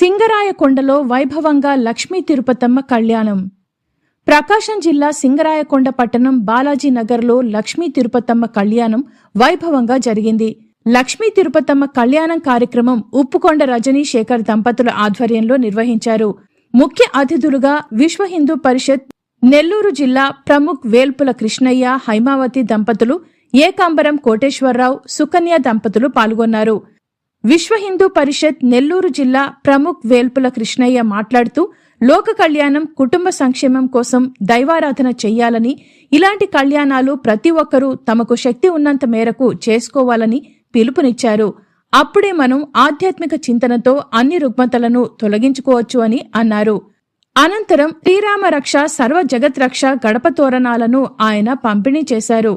సింగరాయకొండలో వైభవంగా లక్ష్మీ తిరుపతమ్మ కళ్యాణం. ప్రకాశం జిల్లా సింగరాయకొండ పట్టణం బాలాజీ నగర్లో లక్ష్మీ తిరుపతమ్మ కళ్యాణం వైభవంగా జరిగింది. లక్ష్మీ తిరుపతమ్మ కళ్యాణం కార్యక్రమం ఉప్పుకొండ రజనీ శేఖర్ దంపతుల ఆధ్వర్యంలో నిర్వహించారు. ముఖ్య అతిథులుగా విశ్వ హిందూ పరిషత్ నెల్లూరు జిల్లా ప్రముఖ్ వేల్పుల కృష్ణయ్య హైమావతి దంపతులు ఏకాంబరం కోటేశ్వరరావు సుకన్య దంపతులు పాల్గొన్నారు. విశ్వ హిందూ పరిషత్ నెల్లూరు జిల్లా ప్రముఖ్ వేల్పుల కృష్ణయ్య మాట్లాడుతూ లోక కళ్యాణం కుటుంబ సంక్షేమం కోసం దైవారాధన చెయ్యాలని ఇలాంటి కళ్యాణాలు ప్రతి ఒక్కరూ తమకు శక్తి ఉన్నంత మేరకు చేసుకోవాలని పిలుపునిచ్చారు. అప్పుడే మనం ఆధ్యాత్మిక చింతనతో అన్ని రుగ్మతలను తొలగించుకోవచ్చు అని అన్నారు. అనంతరం శ్రీరామ రక్ష సర్వ జగత్ రక్ష గడప తోరణాలను ఆయన పంపిణీ చేశారు.